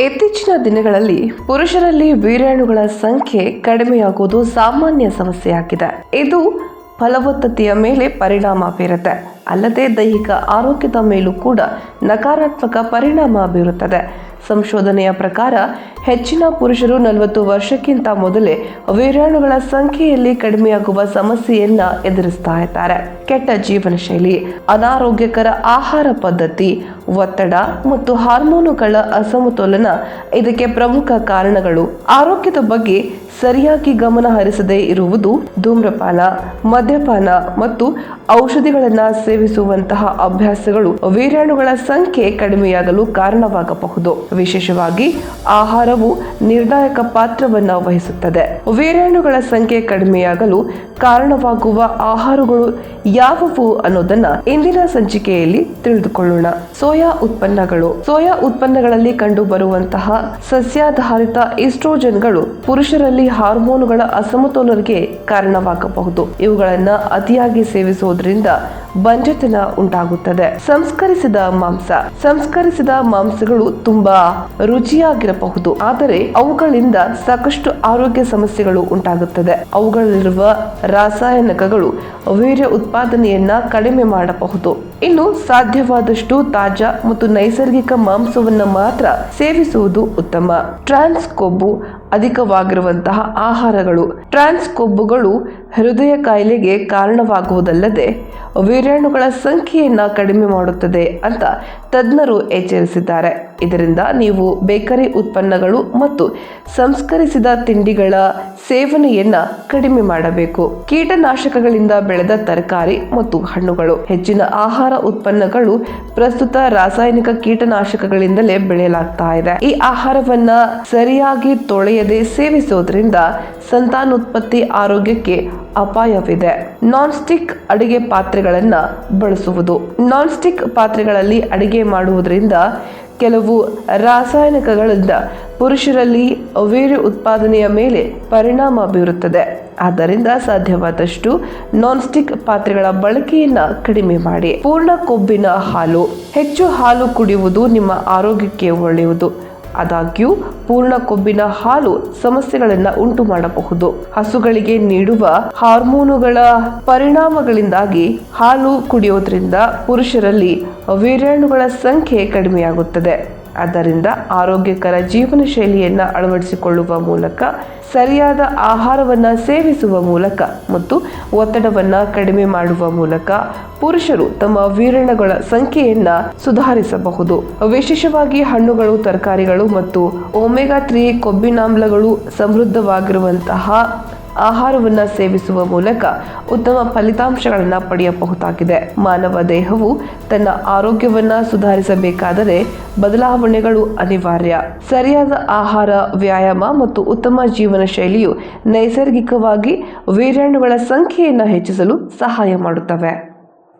ಇತ್ತೀಚಿನ ದಿನಗಳಲ್ಲಿ ಪುರುಷರಲ್ಲಿ ವೀರ್ಯಾಣುಗಳ ಸಂಖ್ಯೆ ಕಡಿಮೆಯಾಗುವುದು ಸಾಮಾನ್ಯ ಸಮಸ್ಯೆಯಾಗಿದೆ. ಇದು ಫಲವತ್ತತೆಯ ಮೇಲೆ ಪರಿಣಾಮ ಬೀರುತ್ತೆ. ಅಲ್ಲದೆ ದೈಹಿಕ ಆರೋಗ್ಯದ ಮೇಲೂ ಕೂಡ ನಕಾರಾತ್ಮಕ ಪರಿಣಾಮ ಬೀರುತ್ತದೆ. ಸಂಶೋಧನೆಯ ಪ್ರಕಾರ, ಹೆಚ್ಚಿನ ಪುರುಷರು ನಲವತ್ತು ವರ್ಷಕ್ಕಿಂತ ಮೊದಲೇ ವೀರ್ಯಾಣುಗಳ ಸಂಖ್ಯೆಯಲ್ಲಿ ಕಡಿಮೆಯಾಗುವ ಸಮಸ್ಯೆಯನ್ನ ಎದುರಿಸ್ತಾ ಇದ್ದಾರೆ. ಕೆಟ್ಟ ಜೀವನ ಶೈಲಿ ಅನಾರೋಗ್ಯಕರ ಆಹಾರ ಪದ್ಧತಿ ಒತ್ತಡ ಮತ್ತು ಹಾರ್ಮೋನುಗಳ ಅಸಮತೋಲನ ಇದಕ್ಕೆ ಪ್ರಮುಖ ಕಾರಣಗಳು. ಆರೋಗ್ಯದ ಬಗ್ಗೆ ಸರಿಯಾಗಿ ಗಮನ ಹರಿಸದೇ ಇರುವುದು ಧೂಮ್ರಪಾನ, ಮದ್ಯಪಾನ ಮತ್ತು ಔಷಧಿಗಳನ್ನು ಸೇವಿಸುವಂತಹ ಅಭ್ಯಾಸಗಳು. ವೀರ್ಯಾಣುಗಳ ಸಂಖ್ಯೆ ಕಡಿಮೆಯಾಗಲು ಕಾರಣವಾಗಬಹುದು. ವಿಶೇಷವಾಗಿ ಆಹಾರವು ನಿರ್ಣಾಯಕ ಪಾತ್ರವನ್ನ ವಹಿಸುತ್ತದೆ. ವೀರಾಣುಗಳ ಸಂಖ್ಯೆ ಕಡಿಮೆಯಾಗಲು ಕಾರಣವಾಗುವ ಆಹಾರಗಳು ಯಾವುವು ಅನ್ನೋದನ್ನ ಇಂದಿನ ಸಂಚಿಕೆಯಲ್ಲಿ ತಿಳಿದುಕೊಳ್ಳೋಣ. ಸೋಯಾ ಉತ್ಪನ್ನಗಳು. ಸೋಯಾ ಉತ್ಪನ್ನಗಳಲ್ಲಿ ಕಂಡು ಬರುವಂತಹ ಸಸ್ಯಾಧಾರಿತ ಈಸ್ಟ್ರೋಜನ್ಗಳು ಪುರುಷರಲ್ಲಿ ಹಾರ್ಮೋನುಗಳ ಅಸಮತೋಲನಕ್ಕೆ ಕಾರಣವಾಗಬಹುದು. ಇವುಗಳನ್ನ ಅತಿಯಾಗಿ ಸೇವಿಸುವುದರಿಂದ ಬಂಜತನ ಉಂಟಾಗುತ್ತದೆ. ಸಂಸ್ಕರಿಸಿದ ಮಾಂಸ. ಸಂಸ್ಕರಿಸಿದ ಮಾಂಸಗಳು ತುಂಬಾ ರುಚಿಯಾಗಿರಬಹುದು. ಆದರೆ ಅವುಗಳಿಂದ ಸಾಕಷ್ಟು ಆರೋಗ್ಯ ಸಮಸ್ಯೆಗಳು ಉಂಟಾಗುತ್ತದೆ. ಅವುಗಳಲ್ಲಿರುವ ರಾಸಾಯನಿಕಗಳು ವೀರ್ಯ ಉತ್ಪಾದನೆಯನ್ನ ಕಡಿಮೆ ಮಾಡಬಹುದು. ಇನ್ನು ಸಾಧ್ಯವಾದಷ್ಟು ತಾಜಾ ಮತ್ತು ನೈಸರ್ಗಿಕ ಮಾಂಸವನ್ನು ಮಾತ್ರ ಸೇವಿಸುವುದು ಉತ್ತಮ. ಟ್ರಾನ್ಸ್ ಕೊಬ್ಬು ಅಧಿಕವಾಗಿರುವಂತಹ ಆಹಾರಗಳು. ಟ್ರಾನ್ಸ್ ಕೊಬ್ಬುಗಳು ಹೃದಯ ಕಾಯಿಲೆಗೆ ಕಾರಣವಾಗುವುದಲ್ಲದೆ ವೀರ್ಯಾಣುಗಳ ಸಂಖ್ಯೆಯನ್ನು ಕಡಿಮೆ ಮಾಡುತ್ತದೆ ಅಂತ ತಜ್ಞರು ಎಚ್ಚರಿಸಿದ್ದಾರೆ. ಇದರಿಂದ ನೀವು ಬೇಕರಿ ಉತ್ಪನ್ನಗಳು ಮತ್ತು ಸಂಸ್ಕರಿಸಿದ ತಿಂಡಿಗಳ ಸೇವನೆಯನ್ನು ಕಡಿಮೆ ಮಾಡಬೇಕು. ಕೀಟನಾಶಕಗಳಿಂದ ಬೆಳೆದ ತರಕಾರಿ ಮತ್ತು ಹಣ್ಣುಗಳು. ಹೆಚ್ಚಿನ ಆಹಾರ ಉತ್ಪನ್ನಗಳು ಪ್ರಸ್ತುತ ರಾಸಾಯನಿಕ ಕೀಟನಾಶಕಗಳಿಂದಲೇ ಬೆಳೆಯಲಾಗ್ತಾ ಇದೆ. ಈ ಆಹಾರವನ್ನ ಸರಿಯಾಗಿ ತೊಳೆಯದೆ ಸೇವಿಸೋದ್ರಿಂದ ಸಂತಾನೋತ್ಪತ್ತಿ ಆರೋಗ್ಯಕ್ಕೆ ಅಪಾಯವಿದೆ. ನಾನ್ ಸ್ಟಿಕ್ ಅಡಿಗೆ ಪಾತ್ರೆಗಳನ್ನು ಬಳಸುವುದು. ನಾನ್ ಸ್ಟಿಕ್ ಪಾತ್ರೆಗಳಲ್ಲಿ ಅಡಿಗೆ ಮಾಡುವುದರಿಂದ ಕೆಲವು ರಾಸಾಯನಿಕಗಳಿಂದ ಪುರುಷರಲ್ಲಿ ವೀರ್ಯ ಉತ್ಪಾದನೆಯ ಮೇಲೆ ಪರಿಣಾಮ ಬೀರುತ್ತದೆ. ಆದ್ದರಿಂದ ಸಾಧ್ಯವಾದಷ್ಟು ನಾನ್ ಸ್ಟಿಕ್ ಪಾತ್ರೆಗಳ ಬಳಕೆಯನ್ನು ಕಡಿಮೆ ಮಾಡಿ. ಪೂರ್ಣ ಕೊಬ್ಬಿನ ಹಾಲು. ಹೆಚ್ಚು ಹಾಲು ಕುಡಿಯುವುದು ನಿಮ್ಮ ಆರೋಗ್ಯಕ್ಕೆ ಒಳ್ಳೆಯದು. ಆದಾಗ್ಯೂ ಪೂರ್ಣ ಕೊಬ್ಬಿನ ಹಾಲು ಸಮಸ್ಯೆಗಳನ್ನು ಉಂಟು ಮಾಡಬಹುದು ಹಸುಗಳಿಗೆ ನೀಡುವ ಹಾರ್ಮೋನುಗಳ ಪರಿಣಾಮಗಳಿಂದಾಗಿ ಹಾಲು ಕುಡಿಯೋದ್ರಿಂದ ಪುರುಷರಲ್ಲಿ ವೀರ್ಯಾಣುಗಳ ಸಂಖ್ಯೆ ಕಡಿಮೆಯಾಗುತ್ತದೆ. ಆದ್ದರಿಂದ ಆರೋಗ್ಯಕರ ಜೀವನ ಶೈಲಿಯನ್ನು ಅಳವಡಿಸಿಕೊಳ್ಳುವ ಮೂಲಕ, ಸರಿಯಾದ ಆಹಾರವನ್ನು ಸೇವಿಸುವ ಮೂಲಕ ಮತ್ತು ಒತ್ತಡವನ್ನು ಕಡಿಮೆ ಮಾಡುವ ಮೂಲಕ ಪುರುಷರು ತಮ್ಮ ವೀರಣಗಳ ಸಂಖ್ಯೆಯನ್ನ ಸುಧಾರಿಸಬಹುದು. ವಿಶೇಷವಾಗಿ ಹಣ್ಣುಗಳು, ತರಕಾರಿಗಳು ಮತ್ತು ಒಮೆಗಾ ತ್ರೀ ಕೊಬ್ಬಿನಾಮ್ಲಗಳು ಸಮೃದ್ಧವಾಗಿರುವಂತಹ ಆಹಾರವನ್ನ ಸೇವಿಸುವ ಮೂಲಕ ಉತ್ತಮ ಫಲಿತಾಂಶಗಳನ್ನು ಪಡೆಯಬಹುದಾಗಿದೆ. ಮಾನವ ದೇಹವು ತನ್ನ ಆರೋಗ್ಯವನ್ನು ಸುಧಾರಿಸಬೇಕಾದರೆ ಬದಲಾವಣೆಗಳು ಅನಿವಾರ್ಯ. ಸರಿಯಾದ ಆಹಾರ, ವ್ಯಾಯಾಮ ಮತ್ತು ಉತ್ತಮ ಜೀವನ ಶೈಲಿಯು ನೈಸರ್ಗಿಕವಾಗಿ ವೀರ್ಯಾಣುಗಳ ಸಂಖ್ಯೆಯನ್ನು ಹೆಚ್ಚಿಸಲು ಸಹಾಯ ಮಾಡುತ್ತವೆ.